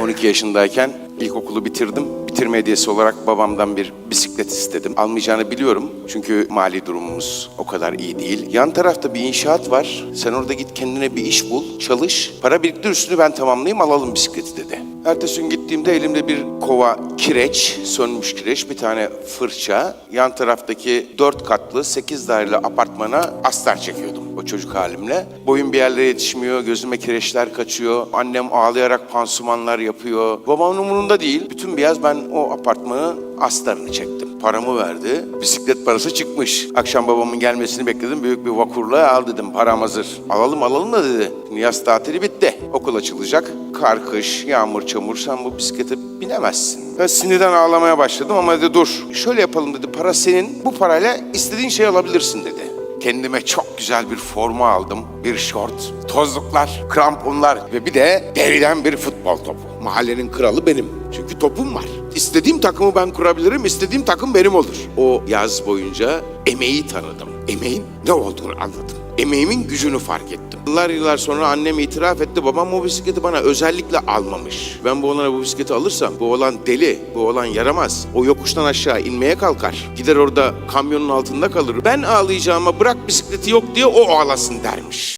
12 yaşındayken ilkokulu bitirdim. Bitirme hediyesi olarak babamdan bir bisiklet istedim. Almayacağını biliyorum çünkü mali durumumuz o kadar iyi değil. Yan tarafta bir inşaat var. Sen orada git kendine bir iş bul, çalış. Para biriktir üstünü ben tamamlayayım alalım bisikleti dedi. Ertesi gün gittiğimde elimde bir kova kireç, sönmüş kireç, bir tane fırça. Yan taraftaki dört katlı, sekiz daireli apartmana astar çekiyordum o çocuk halimle. Boyum bir yerlere yetişmiyor, gözüme kireçler kaçıyor. Annem ağlayarak pansumanlar yapıyor. Babamın umurunda değil. Bütün bir yaz ben o apartmanın astarını çektim. Paramı verdi. Bisiklet parası çıkmış. Akşam babamın gelmesini bekledim. Büyük bir vakurla al dedim. Param hazır. Alalım alalım da dedi. Şimdi yaz tatili bitti. Okul açılacak. Kar, kış, yağmur, çamur. Sen bu bisiklete binemezsin. Ben sinirden ağlamaya başladım ama dedi dur. Şöyle yapalım dedi. Para senin. Bu parayla istediğin şeyi alabilirsin dedi. Kendime çok güzel bir forma aldım. Bir şort, tozluklar, kramponlar ve bir de deriden bir futbol topu. Mahallenin kralı benim. Çünkü topum var. İstediğim takımı ben kurabilirim, istediğim takım benim olur. O yaz boyunca emeği tanıdım. Emeğin ne olduğunu anladım. Emeğimin gücünü fark ettim. Yıllar yıllar sonra annem itiraf etti. Babam o bisikleti bana özellikle almamış. Ben bu oğlana bu bisikleti alırsam bu olan deli, bu olan yaramaz. O yokuştan aşağı inmeye kalkar. Gider orada kamyonun altında kalır. Ben ağlayacağıma bırak bisikleti yok diye o ağlasın dermiş.